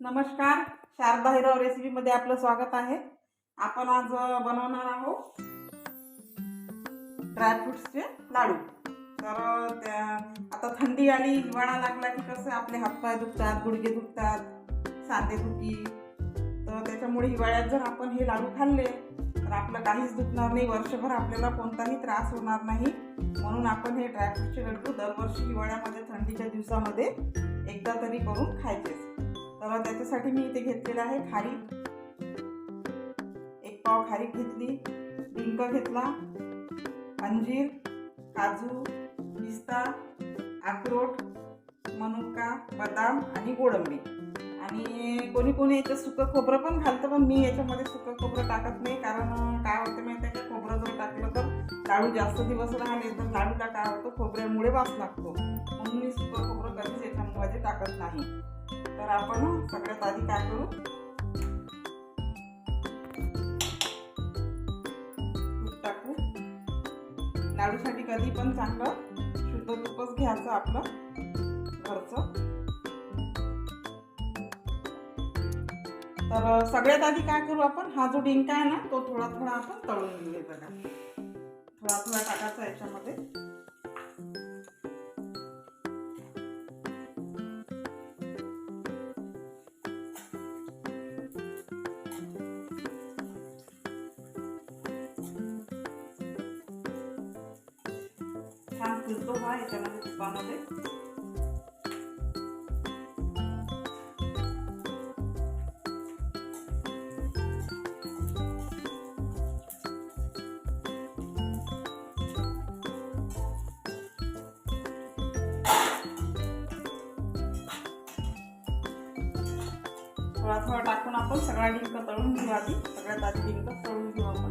नमस्कार शारदा हिराव रेसिपीमध्ये आपलं स्वागत आहे. आपण आज बनवणार आहोत ड्रायफ्रुट्सचे लाडू. तर त्या आता थंडी आली हिवाळा लागला की कसं आपले हातपाय दुखतात गुडघे दुखतात सांधेदुखी तर त्याच्यामुळे हिवाळ्यात जर आपण हे लाडू खाल्ले तर आपलं काहीच दुखणार नाही वर्षभर आपल्याला कोणताही त्रास होणार नाही. म्हणून आपण हे ड्रायफ्रुटचे लड्डू दरवर्षी हिवाळ्यामध्ये थंडीच्या दिवसामध्ये एकदा तरी करून खायचेच तर त्याच्यासाठी मी इथे घेतलेलं आहे खारीक. एक पाव खारीक घेतली डिंक घेतला अंजीर काजू पिस्ता अक्रोट मनुका बदाम आणि गोडंबी. आणि कोणी कोणी याच्यात सुकं खोबरं पण घालतं पण मी याच्यामध्ये सुकं खोबरं टाकत नाही कारण काय होतं मी लाडू जास्त दिवस राहिले तर लाडूला काय होतं? खोबऱ्यामुळे वास लागतो. म्हणून मी सुकं खोबरं कधीच याच्यामध्ये टाकत नाही. तर आपण सगळ्यात आधी काय करू? तूप टाकू. लाडूसाठी कधी पण चांगलं शुद्ध तूपच घ्यायचं आपलं घरचं. तर सगळ्यात आधी काय करू आपण? हा जो डिंका आहे ना तो थोडा थोडा आपण तळून घेऊया बघा. थोडा थोडा टाकायचा याच्यामध्ये छान फुलतो हा याच्यामध्ये तुपामध्ये थोडा थोडा टाकून आपण सगळा डिंक तळून घेऊ आधी. सगळ्यात आधी डिंक तळून घेऊ आपण.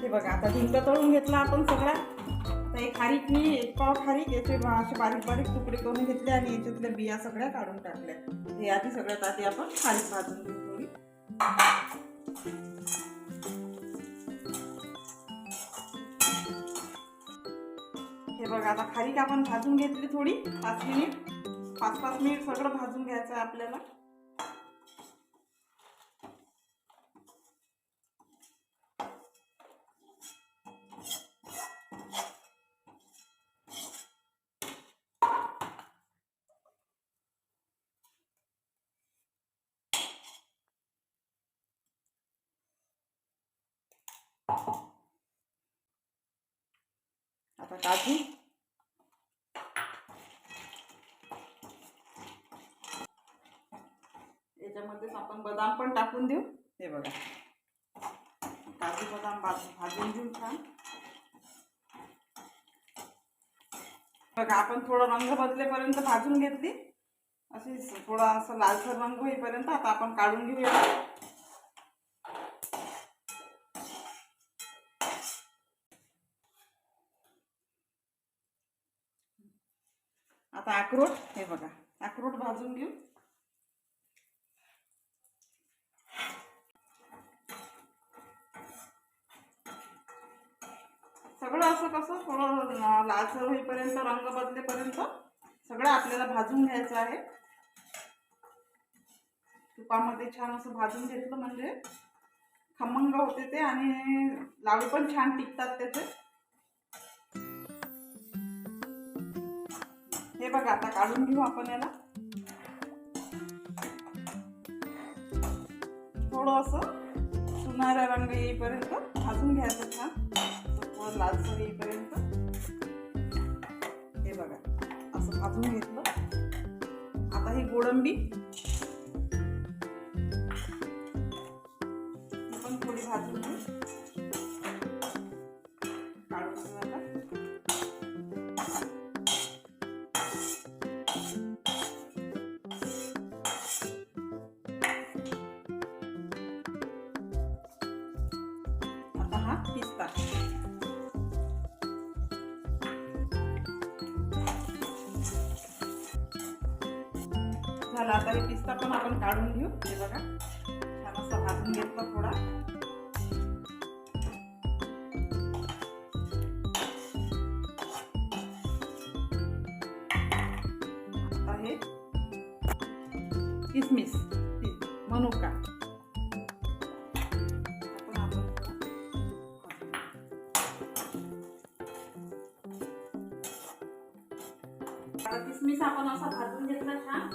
हे बघा आता डिंक तळून घेतला आपण सगळा. आता एक खारीक मी एक पाव खारीक याचे असे बारीक बारीक तुकडे करून घेतले आणि याच्यातल्या बिया सगळ्या काढून टाकल्या. हे आधी सगळ्यात आधी आपण खारीक भाजून घेऊ थोडी. हे बघा आता खारीक आपण भाजून घेतली थोडी पाच मिनिट. पाच पाच मिनिट सगळं भाजून घ्यायचं आहे आपल्याला. आता काजू याच्यामध्येच आपण बदाम पण टाकून देऊ. हे बघा. काजू बदाम भाज भाजून घेऊ छान. बघा आपण थोडं रंग बदलेपर्यंत भाजून घेतली. अशी थोडा असं लालसर रंग होईपर्यंत आता आपण काढून घेऊया. आता अक्रोट हे बघा अक्रोट भाजून घेऊ. सगळं असं कसं थोडं लालसर होईपर्यंत रंग बदलेपर्यंत सगळं आपल्याला भाजून घ्यायचं आहे. तुपामध्ये छान असं भाजून घेतलं म्हणजे खमंग होते ते आणि लाडू पण छान टिकतात त्याचे. हे बघा आता काढून घेऊ आपण याला. थोडं असं सुनारा रंग येईपर्यंत भाजून घ्यायचं छान. थोडं लालसर येईपर्यंत. हे बघा असं भाजून घेतलं. आता ही गोडंबी. झाला. आता हे पिस्ता पण आपण काढून घेऊ. हे बघा. छान असं भाजून घेतलं थोडा. आहे किसमिस. मनुका. किसमिस आपण असा भाजून घेतला छान.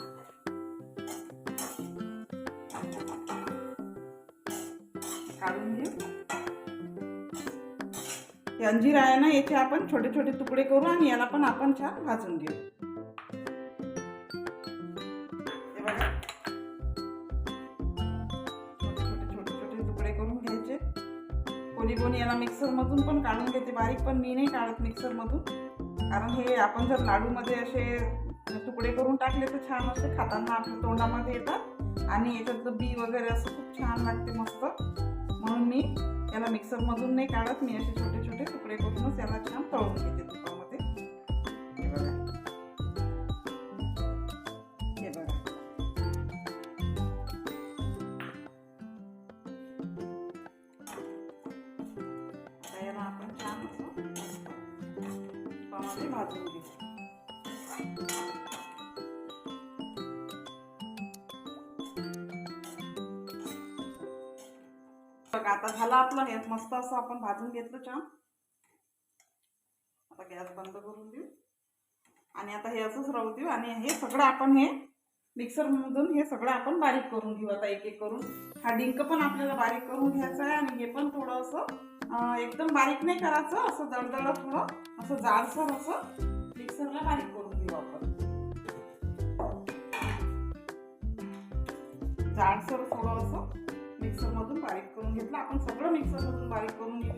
जंजीर अंजीर आहे ना याचे आपण छोटे छोटे तुकडे करू आणि याला पण आपण छान भाजून घेऊ. छोटे छोटे तुकडे करून घ्यायचे. कोणी कोणी याला मिक्सरमधून पण काढून घेते. बारीक पण मी नाही काढत मिक्सरमधून. कारण हे आपण जर लाडूमध्ये असे तुकडे करून टाकले तर छान असे खाताना आपल्या तोंडामध्ये येतात. आणि याच्यातलं बी वगैरे असं खूप छान लागते मस्त. म्हणून मी याला मिक्सर मधून नाही काढत मी असे छोटे छोटे तुकडे करूनच याला छान तळून घेते तुपामध्ये. हे बघा. हे बघा. आता याला आपण छान असं तुपामध्ये भाजून बघा आता झालं आपलं हे मस्त असं आपण भाजून घेतलं छान. आता गॅस बंद करून देऊ. आणि आता हे असंच राहू देऊ. आणि हे सगळं आपण हे मिक्सरमधून हे सगळं आपण बारीक करून घेऊ. आता एक एक करून. हा डिंक पण आपल्याला बारीक करून घ्यायचा आहे आणि हे पण थोडं असं एकदम बारीक नाही करायचं असं दळदळ थोडं असं जाडसर असं मिक्सरला बारीक करून घेऊ आपण. जाडसर थोडं असं. मिक्सरमधून बारीक करून घेतलं. आपण सगळं मिक्सरमधून बारीक करून घेऊ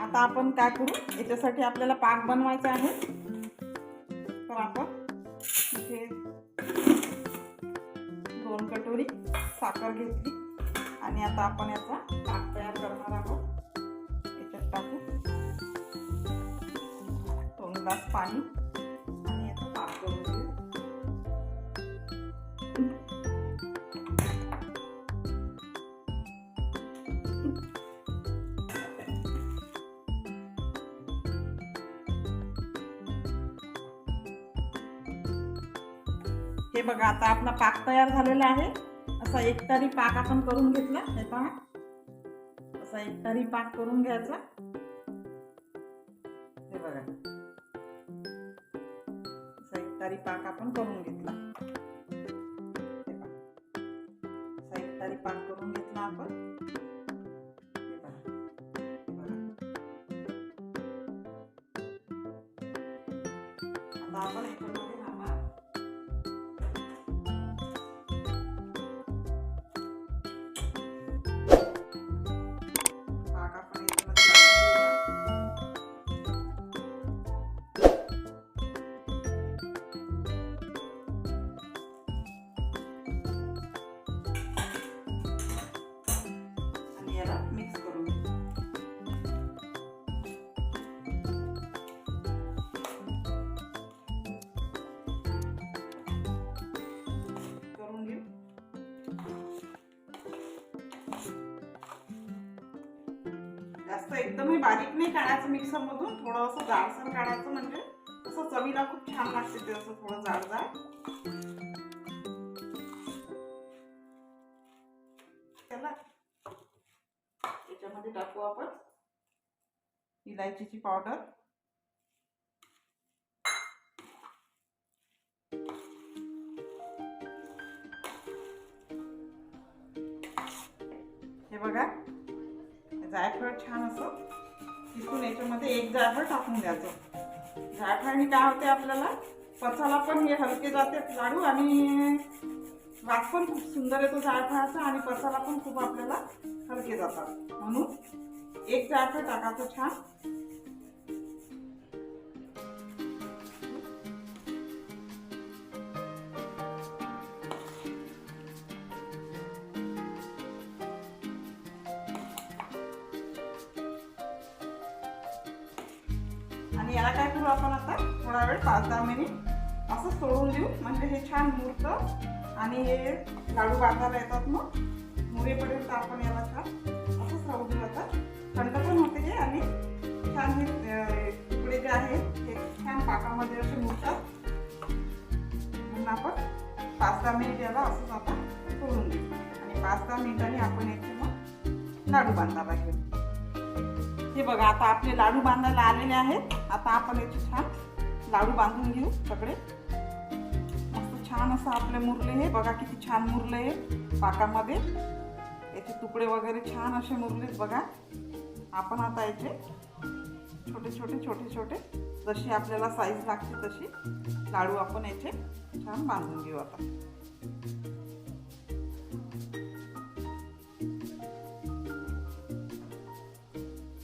आता आपण काय करू? याच्यासाठी आपल्याला पाक बनवायचा आहे. तर आपण इथे दोन कटोरी साखर घेतली. आणि आता आपण याचा पाक तयार करणार आहोत. ग्लास पाणी आणि याचा पाक करून घेऊ हे बघा आता आपला पाक तयार झालेला आहे. असा एक तरी पाक आपण करून घेतला हे पहा. असा एक तरी पाक करून घ्यायचा. असा आपण करून घेतला जास्त एकदमही बारीक नाही काढायचं मिक्सरमधून थोडं असं जाडसर काढायचं म्हणजे असं चवीला खूप छान लागते ते असं थोडं जाड जाड. त्याला त्याच्यामध्ये टाकू आपण इलायचीची पावडर. हे बघा. जायफळ छान असं तिथून याच्यामध्ये एक जायफळ टाकून द्यायचं. जायफळाने काय होते आपल्याला. पचाला पण हे हलके जाते लाडू आणि वास पण खूप सुंदर येतो जायफळाचा आणि पचाला पण खूप आपल्याला हलके जातात. म्हणून एक जायफळ टाकायचं छान. करून देऊ. म्हणजे हे छान मुरत आणि हे लाडू बांधायला येतात मग. मुरेपर्यंत आपण याला छान असंच राहू देऊ आता. थंड पण होते हे आणि छान हे तुकडे जे आहेत ते छान पाकामध्ये असे मुरतात. म्हणून आपण पाच दहा मिनिट याला असंच आपण करून देऊ. आणि पाच दहा मिनिटांनी आपण याचे मग लाडू बांधायला घेऊ. हे बघा आता आपले लाडू बांधायला आलेले आहेत. आता आपण याचे छान लाडू बांधून घेऊ सगळे. छान असं आपले मुरले हे बघा किती छान मुरले हे पाकामध्ये. याचे तुकडे वगैरे छान असे मुरलेत बघा. आपण आता याचे छोटे छोटे छोटे छोटे जशी आपल्याला साईज लागते तशी लाडू आपण याचे छान बांधून घेऊ आता.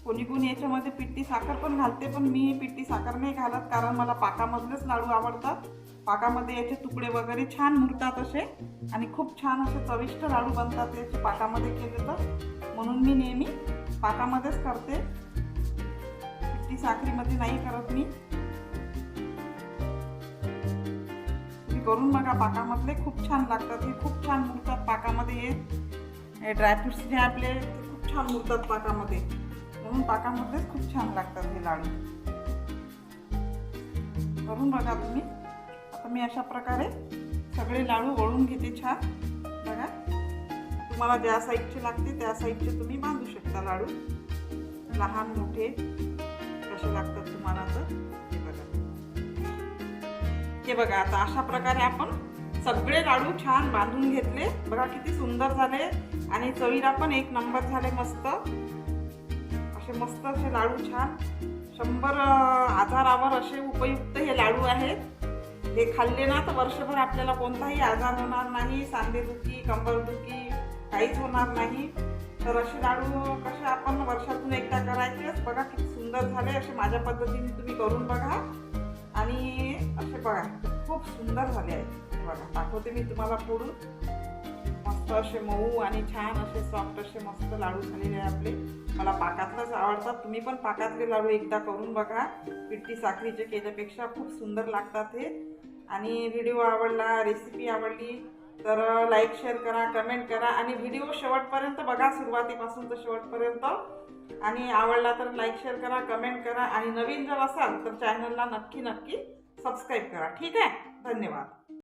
कोणी कोणी याच्यामध्ये पिट्टी साखर पण घालते पण मी पिट्टी साखर नाही घालत कारण मला पाकामधलेच लाडू आवडतात. पाकामध्ये याचे तुकडे वगैरे छान मुरतात असे आणि खूप छान असे चविष्ट लाडू बनतात याचे पाकामध्ये केले तर. म्हणून मी नेहमी पाकामध्येच करते. ती साखरीमध्ये नाही करत मी. करून बघा पाकामधले खूप छान लागतात हे खूप छान मुरतात पाकामध्ये हे. ड्रायफ्रुट्स जे आपले ते खूप छान मुरतात पाकामध्ये. म्हणून पाकामध्येच खूप छान लागतात हे लाडू. करून बघा तुम्ही. मी अशा प्रकारे सगळे लाडू वळून घेते छान. बघा. तुम्हाला ज्या साईजचे लागते त्या साईजचे तुम्ही बांधू शकता लाडू. लहान मोठे कसे लागतात तुम्हाला तर हे बघा. हे बघा आता अशा प्रकारे आपण सगळे लाडू छान बांधून घेतले. बघा किती सुंदर झाले आणि चवीला पण एक नंबर झाले मस्त. असे मस्त असे लाडू छान. शंभर आजारावर असे उपयुक्त हे लाडू आहेत. हे खाल्ले ना तर वर्षभर आपल्याला कोणताही आजार होणार नाही सांधेदुखी कंबरदुखी काहीच होणार नाही. तर असे लाडू कसे आपण वर्षातून एकदा करायचेच बघा किती सुंदर झाले असे माझ्या पद्धतीने तुम्ही करून बघा. आणि असे बघा खूप सुंदर झाले आहेत. बघा दाखवते मी तुम्हाला फोडून मस्त असे मऊ आणि छान असे सॉफ्ट असे मस्त लाडू झालेले आहे आपले. मला पाकातलंच आवडतात. तुम्ही पण पाकातले लाडू एकदा करून बघा. पिठी साखरीचे केल्यापेक्षा खूप सुंदर लागतात हे. आणि व्हिडिओ आवडला रेसिपी आवडली तर लाईक शेअर करा कमेंट करा आणि व्हिडिओ शेवटपर्यंत बघा सुरुवातीपासून तर शेवटपर्यंत. आणि आवडला तर लाईक शेअर करा कमेंट करा आणि नवीन जर असाल तर चॅनलला नक्की नक्की सबस्क्राईब करा. ठीक आहे? धन्यवाद.